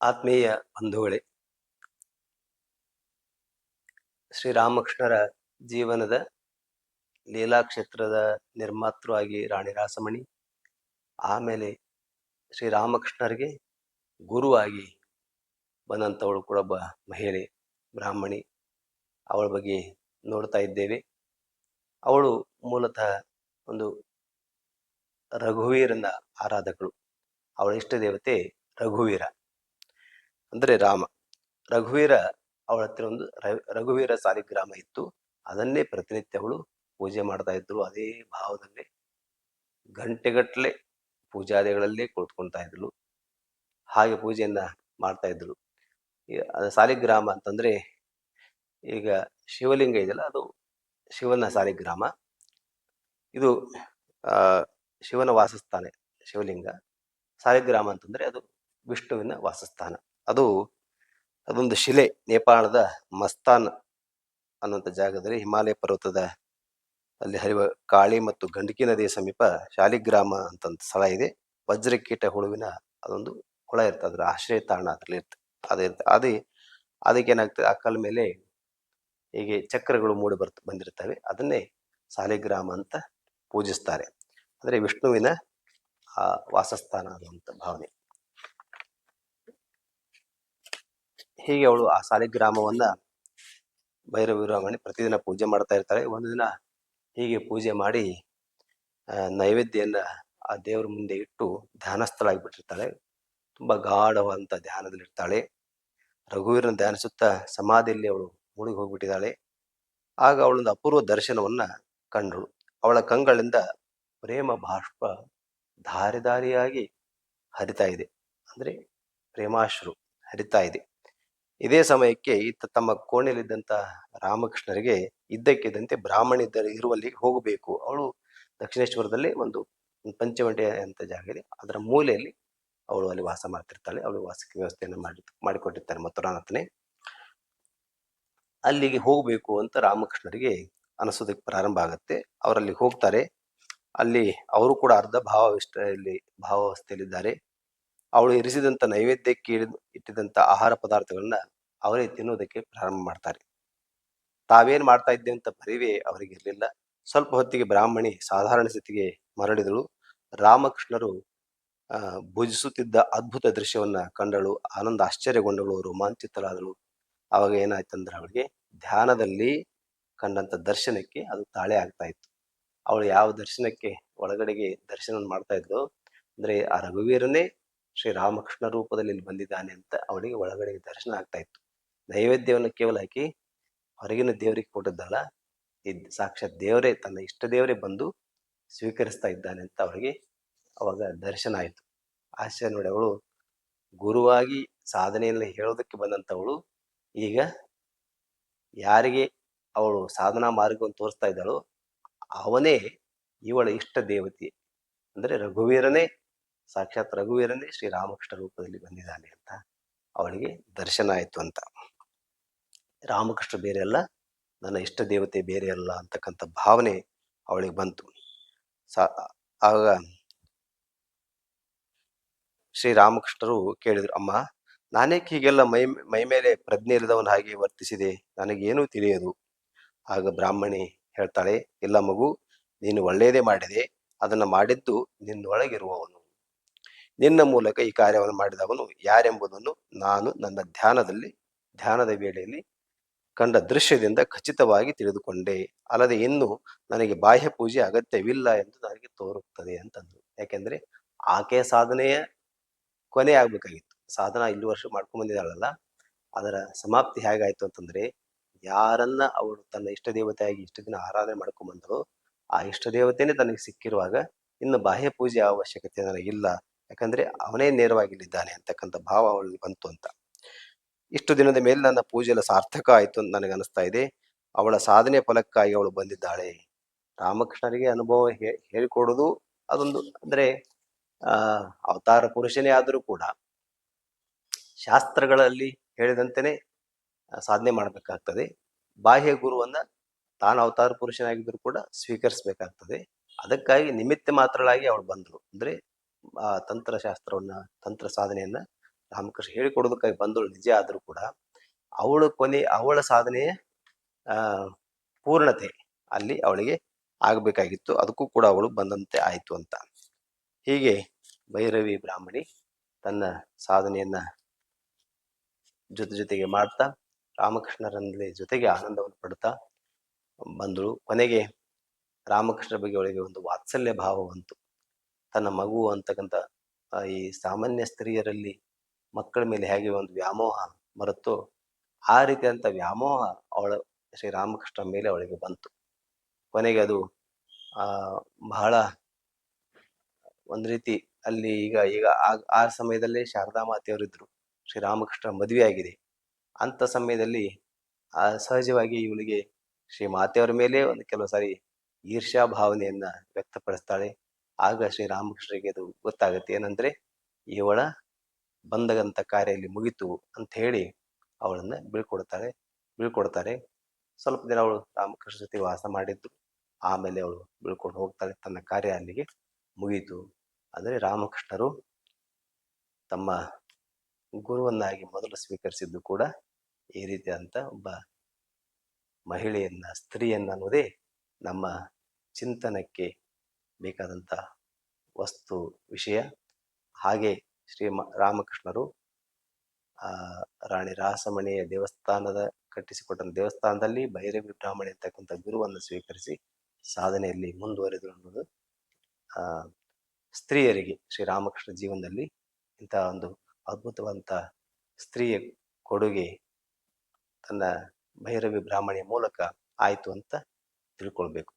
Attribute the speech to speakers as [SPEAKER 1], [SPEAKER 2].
[SPEAKER 1] ಆತ್ಮೀಯ ಬಂಧುಗಳೇ, ಶ್ರೀರಾಮಕೃಷ್ಣರ ಜೀವನದ ಲೀಲಾಕ್ಷೇತ್ರದ ನಿರ್ಮಾತೃ ಆಗಿ ರಾಣಿ ರಾಸಮಣಿ, ಆಮೇಲೆ ಶ್ರೀರಾಮಕೃಷ್ಣರಿಗೆ ಗುರುವಾಗಿ ಬಂದಂಥವಳು ಕೂಡ ಒಬ್ಬ ಮಹಿಳೆ ಬ್ರಾಹ್ಮಣಿ. ಅವಳ ಬಗ್ಗೆ ನೋಡ್ತಾ ಇದ್ದೇವೆ. ಅವಳು ಮೂಲತಃ ಒಂದು ರಘುವೀರನ ಆರಾಧಕಳು. ಅವಳ ಇಷ್ಟ ದೇವತೆ ರಘುವೀರ. ಅಂದರೆ ರಾಮ. ರಘುವೀರ ಅವಳ ಹತ್ತಿರ ಒಂದು ರಘುವೀರ ಸಾಲಿಗ್ರಾಮ ಇತ್ತು. ಅದನ್ನೇ ಪ್ರತಿನಿತ್ಯ ಅವಳು ಪೂಜೆ ಮಾಡ್ತಾ ಇದ್ರು. ಅದೇ ಭಾವದಲ್ಲಿ ಗಂಟೆಗಟ್ಟಲೆ ಪೂಜಾದಿಗಳಲ್ಲೇ ಕುಳಿತುಕೊಳ್ತಾ ಇದ್ಳು ಹಾಗೆ ಪೂಜೆಯನ್ನ ಮಾಡ್ತಾ ಇದ್ರು ಸಾಲಿಗ್ರಾಮ ಅಂತಂದ್ರೆ ಈಗ ಶಿವಲಿಂಗ ಇದೆಯಲ್ಲ, ಅದು ಶಿವನ ಸಾಲಿಗ್ರಾಮ. ಇದು ಶಿವನ ವಾಸಸ್ಥಾನ, ಶಿವಲಿಂಗ. ಸಾಲಿಗ್ರಾಮ ಅಂತಂದ್ರೆ ಅದು ವಿಷ್ಣುವಿನ ವಾಸಸ್ಥಾನ. ಅದು ಅದೊಂದು ಶಿಲೆ, ನೇಪಾಳದ ಮಸ್ತಾನ್ ಅನ್ನುವಂಥ ಜಾಗದಲ್ಲಿ ಹಿಮಾಲಯ ಪರ್ವತದ ಅಲ್ಲಿ ಹರಿವ ಕಾಳಿ ಮತ್ತು ಗಂಡಕಿ ನದಿಯ ಸಮೀಪ ಶಾಲಿಗ್ರಾಮ ಅಂತ ಸ್ಥಳ ಇದೆ. ವಜ್ರಕೀಟ ಹುಳುವಿನ ಅದೊಂದು ಹುಳ ಇರ್ತದೆ, ಅದರ ಆಶ್ರಯ ತಾಣ ಅದ್ರಲ್ಲಿ ಇರ್ತದೆ ಅದೇ ಇರ್ತದೆ ಅದೇ, ಅದಕ್ಕೆ ಏನಾಗ್ತದೆ, ಆ ಕಲ್ ಮೇಲೆ ಹೀಗೆ ಚಕ್ರಗಳು ಮೂಡಿ ಬರ್ತ ಬಂದಿರ್ತವೆ ಅದನ್ನೇ ಸಾಲಿಗ್ರಾಮ ಅಂತ ಪೂಜಿಸ್ತಾರೆ. ಅಂದ್ರೆ ವಿಷ್ಣುವಿನ ಆ ವಾಸಸ್ಥಾನ ಅನ್ನುವಂಥ ಭಾವನೆ. ಹೀಗೆ ಅವಳು ಆ ಸಾಲಿಗ್ರಾಮವನ್ನ ಭೈರವ ವಿರಾಮಣಿ ಪ್ರತಿದಿನ ಪೂಜೆ ಮಾಡ್ತಾ ಇರ್ತಾಳೆ. ಒಂದು ದಿನ ಹೀಗೆ ಪೂಜೆ ಮಾಡಿ ನೈವೇದ್ಯನ್ನ ಆ ದೇವರ ಮುಂದೆ ಇಟ್ಟು ಧ್ಯಾನಸ್ಥಳಾಗಿಬಿಟ್ಟಿರ್ತಾಳೆ. ತುಂಬಾ ಧ್ಯಾನದಲ್ಲಿ ಧ್ಯಾನದಲ್ಲಿರ್ತಾಳೆ. ರಘುವೀರನ ಧ್ಯಾನಿಸುತ್ತಾ ಸಮಾಧಿಯಲ್ಲಿ ಅವಳು ಮುಳುಗಿ ಹೋಗ್ಬಿಟ್ಟಿದ್ದಾಳೆ. ಆಗ ಅವಳೊಂದು ಅಪೂರ್ವ ದರ್ಶನವನ್ನ ಕಂಡಳು ಅವಳ ಕಂಗಳಿಂದ ಪ್ರೇಮ ಬಾಷ್ಪ ಧಾರೆ ಧಾರಿಯಾಗಿ ಹರಿತಾ ಇದೆ. ಅಂದ್ರೆ ಪ್ರೇಮಾಶ್ರು ಹರಿತಾ ಇದೆ. ಇದೇ ಸಮಯಕ್ಕೆ ಈತ ತಮ್ಮ ಕೋಣೆಯಲ್ಲಿದ್ದಂತ ರಾಮಕೃಷ್ಣರಿಗೆ ಇದ್ದಕ್ಕಿದ್ದಂತೆ ಬ್ರಾಹ್ಮಣ ಇದ್ದ ಇರುವಲ್ಲಿ ಹೋಗಬೇಕು. ಅವಳು ದಕ್ಷಿಣೇಶ್ವರದಲ್ಲಿ ಒಂದು ಪಂಚವಂಟೆ ಅಂತ ಜಾಗ ಇದೆ. ಅದರ ಮೂಲೆಯಲ್ಲಿ ಅವಳು ಅಲ್ಲಿ ವಾಸ ಮಾಡ್ತಿರ್ತಾಳೆ. ಅವಳು ವಾಸಕ್ಕೆ ವ್ಯವಸ್ಥೆಯನ್ನು ಮಾಡಿ ಮಾಡಿಕೊಟ್ಟಿರ್ತಾರೆ ಮಥುರಾನಾಥನೇ ಅಲ್ಲಿಗೆ ಹೋಗಬೇಕು ಅಂತ ರಾಮಕೃಷ್ಣರಿಗೆ ಅನಿಸೋದಕ್ಕೆ ಪ್ರಾರಂಭ ಆಗುತ್ತೆ. ಅವರಲ್ಲಿ ಹೋಗ್ತಾರೆ. ಅಲ್ಲಿ ಅವರು ಕೂಡ ಅರ್ಧ ಭಾವಾವಸ್ಥೆಯಲ್ಲಿ, ಭಾವಾವಸ್ಥೆಯಲ್ಲಿದ್ದಾರೆ. ಅವಳು ಇರಿಸಿದಂತ ನೈವೇದ್ಯಕ್ಕೆ ಇಟ್ಟಿದಂಥ ಆಹಾರ ಪದಾರ್ಥಗಳನ್ನ ಅವರೇ ತಿನ್ನೋದಕ್ಕೆ ಪ್ರಾರಂಭ ಮಾಡ್ತಾರೆ. ತಾವೇನ್ ಮಾಡ್ತಾ ಇದ್ದೆ ಅಂತ ಪರಿವೇ ಅವರಿಗೆ ಇರಲಿಲ್ಲ ಸ್ವಲ್ಪ ಹೊತ್ತಿಗೆ ಬ್ರಾಹ್ಮಣಿ ಸಾಧಾರಣ ಸ್ಥಿತಿಗೆ ಮರಳಿದಳು. ರಾಮಕೃಷ್ಣರು ಭುಜಿಸುತ್ತಿದ್ದ ಅದ್ಭುತ ದೃಶ್ಯವನ್ನ ಕಂಡಳು. ಆನಂದ ಆಶ್ಚರ್ಯಗೊಂಡಳು. ರೋಮಾಂಚಿತರಾದಳು. ಅವಾಗ ಏನಾಯ್ತಂದ್ರೆ ಅವಳಿಗೆ ಧ್ಯಾನದಲ್ಲಿ ಕಂಡಂತ ದರ್ಶನಕ್ಕೆ ಅದು ತಾಳೆ ಆಗ್ತಾ ಇತ್ತು. ಅವಳು ಯಾವ ದರ್ಶನಕ್ಕೆ ಒಳಗಡೆಗೆ ದರ್ಶನ ಮಾಡ್ತಾ ಇದ್ಲು ಅಂದ್ರೆ ಆ ರಘುವೀರನೇ ಶ್ರೀರಾಮಕೃಷ್ಣ ರೂಪದಲ್ಲಿ ಇಲ್ಲಿ ಬಂದಿದ್ದಾನೆ ಅಂತ ಅವಳಿಗೆ ಒಳಗಡೆಗೆ ದರ್ಶನ ಆಗ್ತಾ ಇತ್ತು. ನೈವೇದ್ಯವನ್ನು ಕೇವಲ ಹಾಕಿ ಹೊರಗಿನ ದೇವರಿಗೆ ಕೊಟ್ಟದ್ದಲ್ಲ ಇದ್ ಸಾಕ್ಷಾತ್ ದೇವರೇ ತನ್ನ ಇಷ್ಟ ದೇವರೇ ಬಂದು ಸ್ವೀಕರಿಸ್ತಾ ಇದ್ದಾನೆ ಅಂತ ಅವಳಿಗೆ ಅವಾಗ ದರ್ಶನ ಆಯಿತು. ಆಶ್ಚರ್ಯ ನೋಡಿ ಅವಳು ಗುರುವಾಗಿ ಸಾಧನೆಯನ್ನು ಹೇಳೋದಕ್ಕೆ ಬಂದಂಥವಳು. ಈಗ ಯಾರಿಗೆ ಅವಳು ಸಾಧನಾ ಮಾರ್ಗವನ್ನು ತೋರಿಸ್ತಾ ಇದ್ದಾಳೋ ಅವನೇ ಇವಳ ಇಷ್ಟ ದೇವತೆ ಅಂದರೆ ರಘುವೀರನೇ, ಸಾಕ್ಷಾತ್ ರಘುವೀರನೇ ಶ್ರೀರಾಮಕೃಷ್ಣ ರೂಪದಲ್ಲಿ ಬಂದಿದ್ದಾನೆ ಅಂತ ಅವಳಿಗೆ ದರ್ಶನ ಆಯಿತು ಅಂತ. ರಾಮಕೃಷ್ಣ ಬೇರೆ ಅಲ್ಲ, ನನ್ನ ಇಷ್ಟ ದೇವತೆ ಬೇರೆ ಅಲ್ಲ ಅಂತಕ್ಕಂಥ ಭಾವನೆ ಅವಳಿಗೆ ಬಂತು. ಸಾ, ಆಗ ಶ್ರೀರಾಮಕೃಷ್ಣರು ಕೇಳಿದರು, ಅಮ್ಮ, ನಾನೇಕೆ ಹೀಗೆಲ್ಲ ಮೈ ಮೈ ಮೇಲೆ ಪ್ರಜ್ಞೆ ಇಲ್ಲದವನ ಹಾಗೆ ವರ್ತಿಸಿದೆ? ನನಗೇನೂ ತಿಳಿಯದು. ಆಗ ಬ್ರಾಹ್ಮಣಿ ಹೇಳ್ತಾಳೆ, ಇಲ್ಲ ಮಗು, ನೀನು ಒಳ್ಳೆಯದೇ ಮಾಡಿದೆ. ಅದನ್ನು ಮಾಡಿದ್ದು ನಿನ್ನೊಳಗಿರುವವನು. ನಿನ್ನ ಮೂಲಕ ಈ ಕಾರ್ಯವನ್ನು ಮಾಡಿದವನು ಯಾರೆಂಬುದನ್ನು ನಾನು ನನ್ನ ಧ್ಯಾನದಲ್ಲಿ, ಧ್ಯಾನದ ವೇಳೆಯಲ್ಲಿ ಕಂಡ ದೃಶ್ಯದಿಂದ ಖಚಿತವಾಗಿ ತಿಳಿದುಕೊಂಡೆ. ಅಲ್ಲದೆ ಇನ್ನು ನನಗೆ ಬಾಹ್ಯ ಪೂಜೆ ಅಗತ್ಯವಿಲ್ಲ ಎಂದು ನನಗೆ ತೋರುತ್ತದೆ ಅಂತಂದ್ರು ಯಾಕೆಂದ್ರೆ ಆಕೆಯ ಸಾಧನೆಯ ಕೊನೆ ಆಗ್ಬೇಕಾಗಿತ್ತು. ಸಾಧನ ಇಲ್ಲಿ ವರ್ಷ ಮಾಡ್ಕೊಂಡ್ ಬಂದಿದ್ದಾಳಲ್ಲ. ಅದರ ಸಮಾಪ್ತಿ ಹೇಗಾಯ್ತು ಅಂತಂದ್ರೆ ಯಾರನ್ನ ಅವಳು ತನ್ನ ಇಷ್ಟ ದೇವತೆಯಾಗಿ ಇಷ್ಟು ದಿನ ಆರಾಧನೆ ಮಾಡ್ಕೊಂಡ್ಬಂದಳು ಆ ಇಷ್ಟ ದೇವತೆನೇ ತನಗೆ ಸಿಕ್ಕಿರುವಾಗ ಇನ್ನು ಬಾಹ್ಯ ಪೂಜೆ ಅವಶ್ಯಕತೆ ನನಗಿಲ್ಲ. ಯಾಕಂದ್ರೆ ಅವನೇ ನೇರವಾಗಿಲ್ಲಿದ್ದಾನೆ ಅಂತಕ್ಕಂಥ ಭಾವ ಅವಳಿಗೆ ಬಂತು ಅಂತ. ಇಷ್ಟು ದಿನದ ಮೇಲೆ ನನ್ನ ಪೂಜೆ ಎಲ್ಲ ಸಾರ್ಥಕ ಆಯ್ತು ಅಂತ ನನಗೆ ಅನಿಸ್ತಾ ಇದೆ. ಅವಳ ಸಾಧನೆ ಫಲಕ್ಕಾಗಿ ಅವಳು ಬಂದಿದ್ದಾಳೆ. ರಾಮಕೃಷ್ಣರಿಗೆ ಅನುಭವ ಹೇ- ಹೇಳಿಕೊಡುವುದು ಅದೊಂದು ಅಂದ್ರೆ ಅವತಾರ ಪುರುಷನೇ ಆದರೂ ಕೂಡ ಶಾಸ್ತ್ರಗಳಲ್ಲಿ ಹೇಳಿದಂತೆನೆ ಸಾಧನೆ ಮಾಡಬೇಕಾಗ್ತದೆ. ಬಾಹ್ಯ ಗುರುವನ್ನ ತಾನು ಅವತಾರ ಪುರುಷನಾಗಿದ್ದರೂ ಕೂಡ ಸ್ವೀಕರಿಸಬೇಕಾಗ್ತದೆ. ಅದಕ್ಕಾಗಿ ನಿಮಿತ್ತ ಮಾತ್ರಳಾಗಿ ಅವಳು ಬಂದಳು ಅಂದ್ರೆ ತಂತ್ರಶಾಸ್ತ್ರವನ್ನ ತಂತ್ರ ಸಾಧನೆಯನ್ನ ರಾಮಕೃಷ್ಣ ಹೇಳಿಕೊಡೋದಕ್ಕಾಗಿ ಬಂದಳು ನಿಜ ಆದರೂ ಕೂಡ ಅವಳು ಕೊನೆ, ಅವಳ ಸಾಧನೆಯ ಪೂರ್ಣತೆ ಅಲ್ಲಿ ಅವಳಿಗೆ ಆಗಬೇಕಾಗಿತ್ತು. ಅದಕ್ಕೂ ಕೂಡ ಅವಳು ಬಂದಂತೆ ಆಯಿತು ಅಂತ. ಹೀಗೆ ಭೈರವಿ ಬ್ರಾಹ್ಮಣಿ ತನ್ನ ಸಾಧನೆಯನ್ನ ಜೊತೆ ಜೊತೆಗೆ ಮಾಡ್ತಾ, ರಾಮಕೃಷ್ಣರಲ್ಲಿ ಜೊತೆಗೆ ಆನಂದವನ್ನು ಪಡ್ತಾ ಬಂದಳು. ಕೊನೆಗೆ ರಾಮಕೃಷ್ಣ ಬಗ್ಗೆ ಅವಳಿಗೆ ಒಂದು ವಾತ್ಸಲ್ಯ ಭಾವ ಬಂತು. ತನ್ನ ಮಗು ಅಂತಕ್ಕಂಥ ಈ ಸಾಮಾನ್ಯ ಸ್ತ್ರೀಯರಲ್ಲಿ ಮಕ್ಕಳ ಮೇಲೆ ಹೇಗೆ ಒಂದು ವ್ಯಾಮೋಹ ಬರುತ್ತೋ ಆ ರೀತಿಯಾದಂಥ ವ್ಯಾಮೋಹ ಅವಳ ಶ್ರೀರಾಮಕೃಷ್ಣ ಮೇಲೆ ಅವಳಿಗೆ ಬಂತು. ಕೊನೆಗೆ ಅದು ಬಹಳ ಒಂದು ರೀತಿ ಅಲ್ಲಿ ಈಗ ಈಗ ಆ ಸಮಯದಲ್ಲೇ ಶಾರದಾ ಮಾತೆಯವರಿದ್ದರು ಶ್ರೀರಾಮಕೃಷ್ಣ ಮದುವೆ ಆಗಿದೆ ಅಂತ ಸಮಯದಲ್ಲಿ ಸಹಜವಾಗಿ ಇವಳಿಗೆ ಶ್ರೀ ಮಾತೆಯವರ ಮೇಲೆ ಒಂದು ಕೆಲವು ಸಾರಿ ಈರ್ಷ್ಯಾ ಭಾವನೆಯನ್ನ ವ್ಯಕ್ತಪಡಿಸ್ತಾಳೆ. ಆಗ ಶ್ರೀರಾಮಕೃಷ್ಣರಿಗೆ ಅದು ಗೊತ್ತಾಗುತ್ತೆ. ಏನಂದ್ರೆ, ಇವಳ ಬಂದಗಂತ ಕಾರ್ಯ ಇಲ್ಲಿ ಮುಗಿತು ಅಂತ ಹೇಳಿ ಅವಳನ್ನ ಬೀಳ್ಕೊಡ್ತಾಳೆ ಬೀಳ್ಕೊಡ್ತಾರೆ. ಸ್ವಲ್ಪ ದಿನ ಅವಳು ರಾಮಕೃಷ್ಣ ಜೊತೆ ವಾಸ ಮಾಡಿದ್ದು, ಆಮೇಲೆ ಅವಳು ಬೀಳ್ಕೊಂಡು ಹೋಗ್ತಾಳೆ. ತನ್ನ ಕಾರ್ಯ ಅಲ್ಲಿಗೆ ಮುಗೀತು. ಅಂದರೆ ರಾಮಕೃಷ್ಣರು ತಮ್ಮ ಗುರುವನ್ನಾಗಿ ಮೊದಲು ಸ್ವೀಕರಿಸಿದ್ದು ಕೂಡ ಈ ರೀತಿಯಾದಂಥ ಒಬ್ಬ ಮಹಿಳೆಯನ್ನ, ಸ್ತ್ರೀಯನ್ನ ಅನ್ನೋದೇ ನಮ್ಮ ಚಿಂತನಕ್ಕೆ ಬೇಕಾದಂಥ ವಸ್ತು ವಿಷಯ. ಹಾಗೆ ಶ್ರೀ ರಾಮಕೃಷ್ಣರು ರಾಣಿ ರಾಸಮಣಿಯ ದೇವಸ್ಥಾನದ ಕಟ್ಟಿಸಿಕೊಟ್ಟ ದೇವಸ್ಥಾನದಲ್ಲಿ ಭೈರವಿ ಬ್ರಾಹ್ಮಣಿ ಅಂತಕ್ಕಂಥ ಗುರುವನ್ನು ಸ್ವೀಕರಿಸಿ ಸಾಧನೆಯಲ್ಲಿ ಮುಂದುವರೆದರು ಅನ್ನೋದು ಸ್ತ್ರೀಯರಿಗೆ ಶ್ರೀರಾಮಕೃಷ್ಣ ಜೀವನದಲ್ಲಿ ಇಂತಹ ಒಂದು ಅದ್ಭುತವಂತ ಸ್ತ್ರೀಯ ಕೊಡುಗೆ ತನ್ನ ಭೈರವಿ ಬ್ರಾಹ್ಮಣಿಯ ಮೂಲಕ ಆಯಿತು ಅಂತ ತಿಳ್ಕೊಳ್ಬೇಕು.